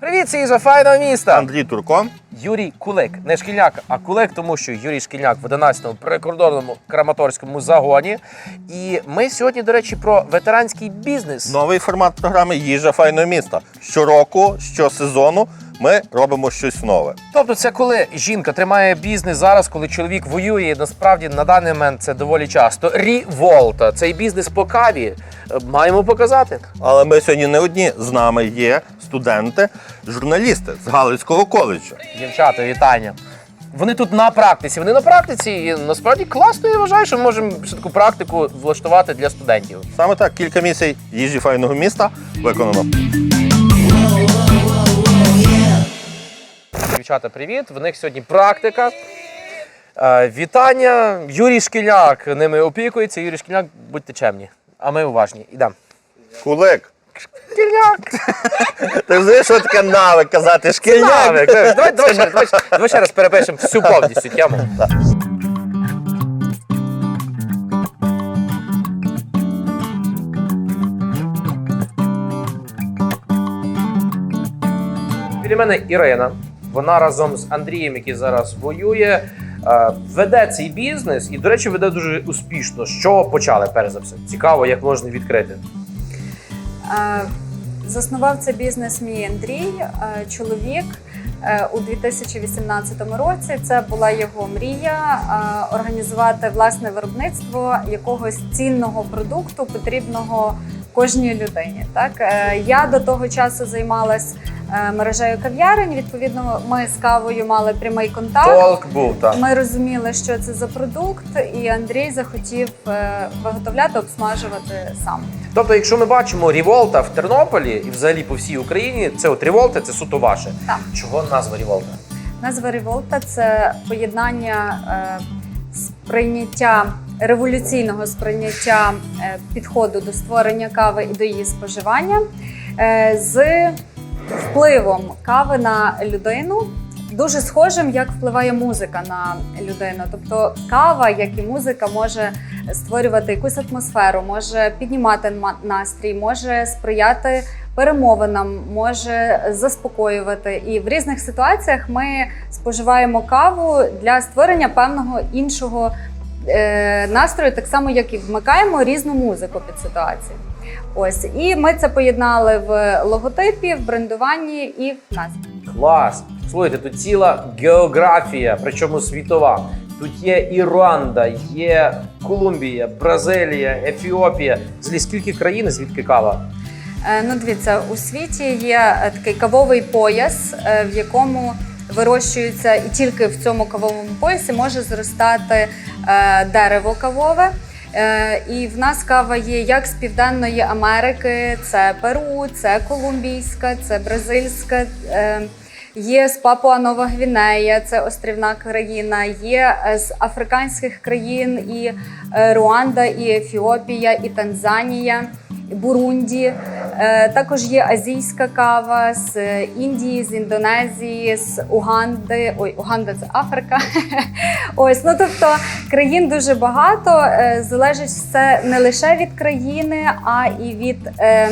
Привіт, це із файного міста. Андрій Турко. Юрій Кулик. Не шкільняк, а Кулик, тому що Юрій Шкільняк в 11-му прикордонному Краматорському загоні. І ми сьогодні, до речі, про ветеранський бізнес. Новий формат програми Їжа файного міста. Щороку, щосезону ми робимо щось нове. Тобто, це коли жінка тримає бізнес зараз, коли чоловік воює. і Насправді на даний момент це доволі часто. Ріволта, цей бізнес по каві е, маємо показати. Але ми сьогодні не одні. З нами є студенти, журналісти з Галицького коледжу. Дівчата, вітання. Вони тут на практиці. Вони на практиці і насправді класно. Я вважаю, що ми можемо таку практику влаштувати для студентів. Саме так, кілька місій їжі файного міста виконано. Дівчата, привіт! В них сьогодні практика. Е, вітання. Юрій Шкільняк ними опікується. Юрій Шкільняк, будьте чемні. А ми уважні. Ідемо. Кулик. Шкільняк! Ти розумієш, що таке навик казати шкільняк? Давай, давай, ще раз, давай, ще- давай ще раз перепишемо всю повністю тему. Біля мене Ірина. Вона разом з Андрієм, який зараз воює, е, веде цей бізнес і, до речі, веде дуже успішно. Чого почали перш за все? Цікаво, як можна відкрити. Е, Заснував цей бізнес мій Андрій, е, чоловік. У 2018 році це була його мрія організувати власне виробництво якогось цінного продукту, потрібного кожній людині. Так Е, я до того часу займалась е, мережею кав'ярень. Відповідно, ми з кавою мали прямий контакт. Толк був так. Ми розуміли, що це за продукт, і Андрій захотів е, виготовляти, обсмажувати сам. Тобто, якщо ми бачимо Ріволта в Тернополі і взагалі по всій Україні, це от Ріволта, це суто ваше. Так. Чого назва Ріволта? Назва Револта це поєднання сприйняття революційного сприйняття е, підходу до створення кави і до її споживання е, з впливом кави на людину. Дуже схожим, як впливає музика на людину. Тобто кава, як і музика, може створювати якусь атмосферу, може піднімати настрій, може сприяти перемовинам, може заспокоювати. І в різних ситуаціях ми споживаємо каву для створення певного іншого настрою, так само як і вмикаємо різну музику під ситуацію. Ось і ми це поєднали в логотипі, в брендуванні і в назві. Клас! Слухайте, тут ціла географія, причому світова. Тут є і Руанда, є Колумбія, Бразилія, Ефіопія. Взагалі, скільки країн, звідки кава? Е, Ну, дивіться, у світі є е, такий кавовий пояс, е, в якому вирощується, і тільки в цьому кавовому поясі може зростати е, дерево кавове. Е, І в нас кава є як з Південної Америки, це Перу, це Колумбійська, це бразильська. е, Є з Папуа Нова Гвінея, це острівна країна. Є з африканських країн і Руанда, і Ефіопія, і Танзанія, і Бурунді. Е, Також є азійська кава з Індії, з Індонезії, з Уганди. Ой, Уганда це Африка. Ось, ну тобто країн дуже багато. Е, Залежить все не лише від країни, а і від. е,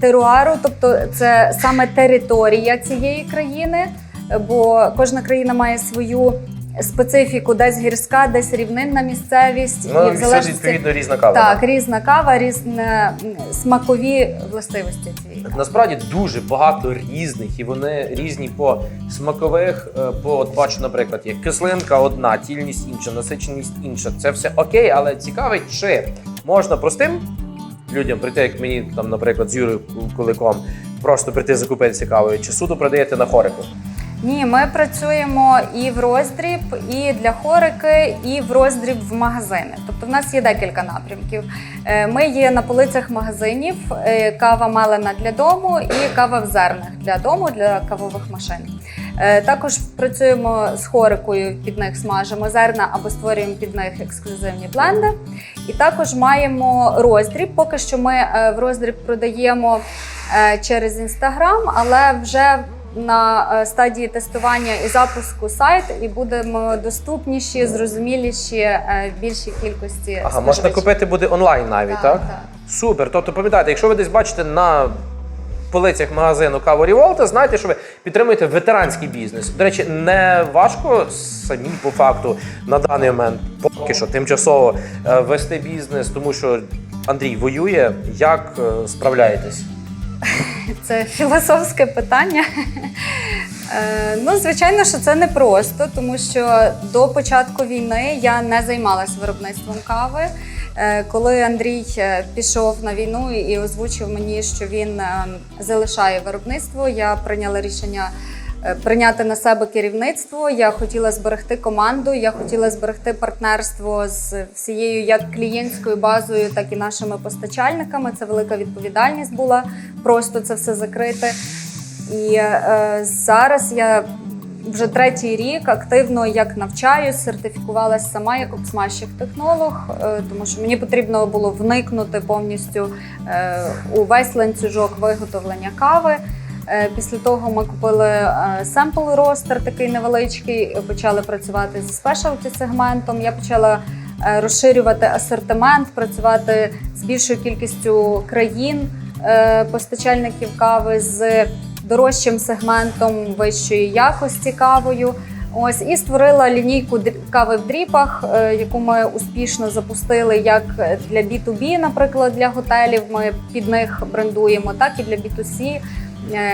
теруару, тобто це саме територія цієї країни, бо кожна країна має свою специфіку, десь гірська, десь рівнинна місцевість. Ну, і в залежності відповідно різна кава. так, різна кава, різні смакові властивості цієї кави. Насправді дуже багато різних, і вони різні по смакових. е, По от бачу, наприклад, є кислинка одна, тільність інша, насиченість інша. Це все окей, але цікавить, чи можна простим людям прийти, як мені там, наприклад, з Юрою Куликом, просто прийти закупитися кавою, чи суто продаєте на хорику? Ні, ми працюємо і в роздріб, і для хорики, і в роздріб в магазини. Тобто в нас є декілька напрямків. Е, Ми є на полицях магазинів, е, кава мелена для дому і кава в зернах для дому, для кавових машин. Е, Також працюємо з хорикою, під них смажимо зерна або створюємо під них ексклюзивні бленди. І також маємо роздріб. Поки що ми в роздріб продаємо через інстаграм, але вже на е, стадії тестування і запуску сайт, і будемо доступніші, зрозуміліші е, в більшій кількості. Ага, можна купити буде онлайн навіть, так? Так, так. Супер. Тобто, пам'ятайте, якщо ви десь бачите на полицях магазину каву Ріволта, знайте, що ви підтримуєте ветеранський бізнес. До речі, не важко самі по факту на даний момент поки що тимчасово е, вести бізнес, тому що Андрій воює. Як справляєтесь? Це філософське питання. Е, Ну, звичайно, що це непросто, тому що до початку війни я не займалася виробництвом кави. Е, Коли Андрій е, пішов на війну і озвучив мені, що він е, залишає виробництво, я прийняла рішення прийняти на себе керівництво. Я хотіла зберегти команду, я хотіла зберегти партнерство з всією як клієнтською базою, так і нашими постачальниками. Це велика відповідальність була просто це все закрити. І е, зараз я вже третій рік активно як навчаюсь, сертифікувалася сама як обсмажчих технолог, е, тому що мені потрібно було вникнути повністю е, у весь ланцюжок виготовлення кави. Е, Після того ми купили е, семпл ростер, такий невеличкий, почали працювати зі спешалті сегментом. Я почала е, розширювати асортимент, працювати з більшою кількістю країн постачальників кави з дорожчим сегментом вищої якості кавою. Ось і створила лінійку кави в дріпах, яку ми успішно запустили як для B2B, наприклад, для готелів. Ми під них брендуємо, так і для B2C, е,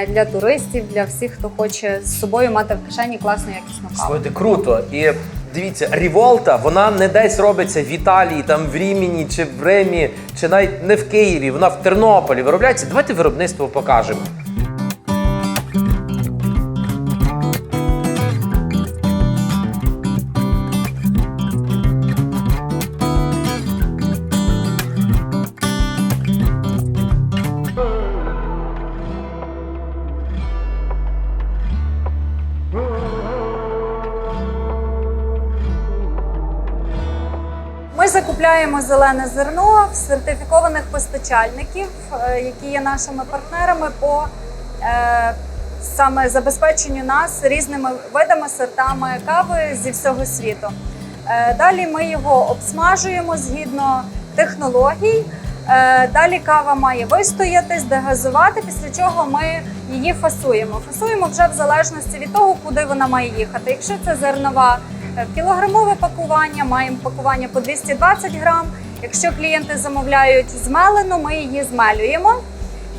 для туристів, для всіх, хто хоче з собою мати в кишені класну якісну каву. Слухайте, круто. І дивіться, Ріволта, вона не десь робиться в Італії, там в Рімені, чи в Римі, чи навіть не в Києві, вона в Тернополі виробляється. Давайте виробництво покажемо. Ми закупляємо зелене зерно в сертифікованих постачальників, е, які є нашими партнерами по е, саме забезпеченню нас різними видами сортами кави зі всього світу. Е, далі ми його обсмажуємо згідно технологій. Далі кава має вистоятись, дегазувати, після чого ми її фасуємо. Фасуємо вже в залежності від того, куди вона має їхати. Якщо це зернова кілограмове пакування, маємо пакування по 220 грам. Якщо клієнти замовляють змелену, ми її змелюємо.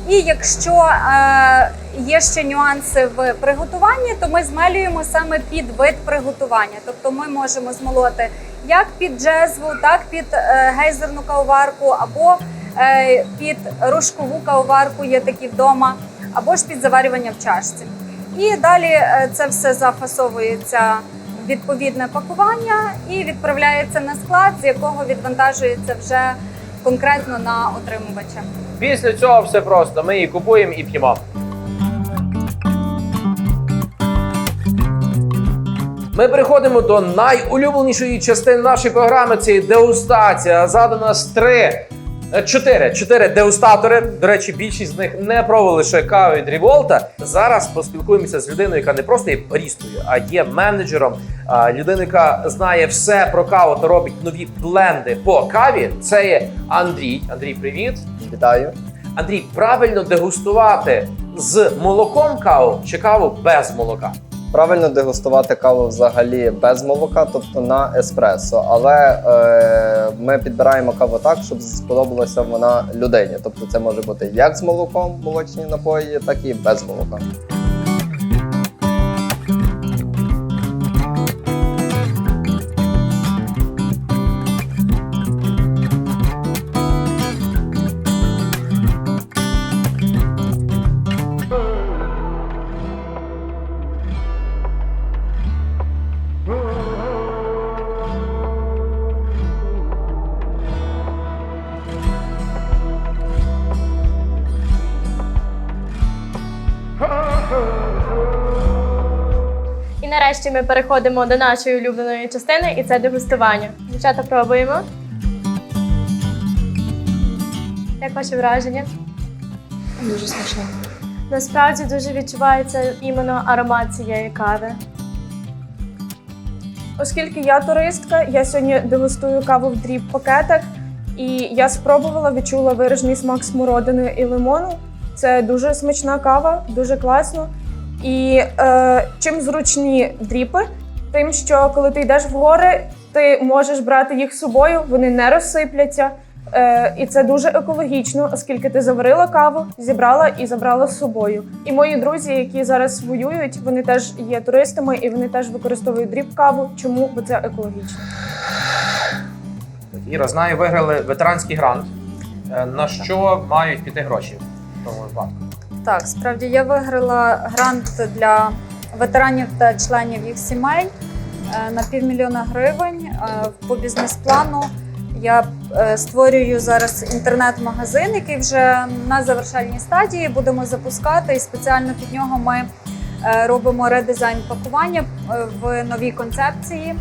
І якщо е, є ще нюанси в приготуванні, то ми змелюємо саме під вид приготування. Тобто ми можемо змолоти як під джезву, так під е, гейзерну кавоварку, або е, під рушкову кавоварку, є такі вдома, або ж під заварювання в чашці. І далі е, це все зафасовується відповідне пакування і відправляється на склад, з якого відвантажується вже конкретно на отримувача. Після цього все просто. Ми її купуємо і п'ємо. Ми переходимо до найулюбленішої частини нашої програми. Це дегустація. Ззаду нас три. Е, Чотири чотири дегустатори. До речі, більшість з них не пробували лише каву від Ріволта. Зараз поспілкуємося з людиною, яка не просто є барістою, а є менеджером. Людина, яка знає все про каву та робить нові бленди по каві. Це є Андрій. Андрій, привіт. Вітаю. Андрій, правильно дегустувати з молоком каву чи каву без молока? Правильно дегустувати каву взагалі без молока, тобто на еспресо. Але е, ми підбираємо каву так, щоб сподобалася вона людині. Тобто це може бути як з молоком молочні напої, так і без молока. Нарешті ми переходимо до нашої улюбленої частини, і це дегустування. Дівчата, пробуємо. Як ваші враження? Дуже смачно. Насправді дуже відчувається іменно аромат цієї кави. Оскільки я туристка, я сьогодні дегустую каву в дріб пакетах, і я спробувала, відчула виражений смак смородини і лимону. Це дуже смачна кава, дуже класно. І е, чим зручні дріпи, тим, що коли ти йдеш в гори, ти можеш брати їх з собою, вони не розсипляться. Е, і це дуже екологічно, оскільки ти заварила каву, зібрала і забрала з собою. І мої друзі, які зараз воюють, вони теж є туристами і вони теж використовують дріб каву. Чому? Бо це екологічно. Іра, знаю, виграли ветеранський грант. Е, На що мають піти гроші в тому випадку? Так, справді я виграла грант для ветеранів та членів їх сімей е, на півмільйона гривень. Е, По бізнес-плану я е, створюю зараз інтернет-магазин, який вже на завершальній стадії будемо запускати. І спеціально під нього ми робимо редизайн пакування в новій концепції.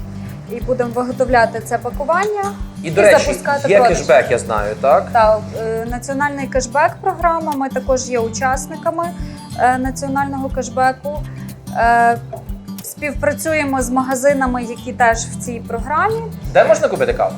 І будемо виготовляти це пакування. І, до речі, запускати є продаж. кешбек, я знаю, так? Та е, національний кешбек програма. Ми також є учасниками е, національного кешбеку. Е, Співпрацюємо з магазинами, які теж в цій програмі. Де можна купити каву?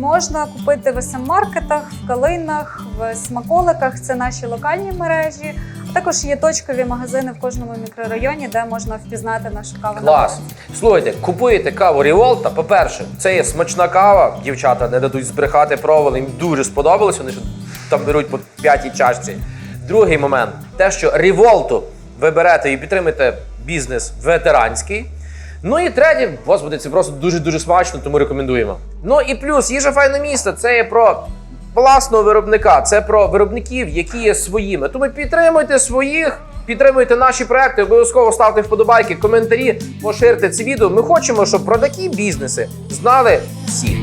Можна купити в СМ-маркетах, в калинах, в смаколиках. Це наші локальні мережі. Також є точкові магазини в кожному мікрорайоні, де можна впізнати нашу каву. Клас. Слухайте, купуєте каву Ріволта. По-перше, це є смачна кава. Дівчата не дадуть збрехати провали. Їм дуже сподобалось. Вони ж там беруть по п'ятій чашці. Другий момент те, що Ріволту ви берете і підтримуєте бізнес ветеранський. Ну і третє, господи, це просто дуже дуже смачно, тому рекомендуємо. Ну і плюс їжа файне місто. Це є про власного виробника, це про виробників, які є своїми. Тому підтримуйте своїх, підтримуйте наші проекти, обов'язково ставте вподобайки, коментарі, поширте це відео. Ми хочемо, щоб про такі бізнеси знали всі.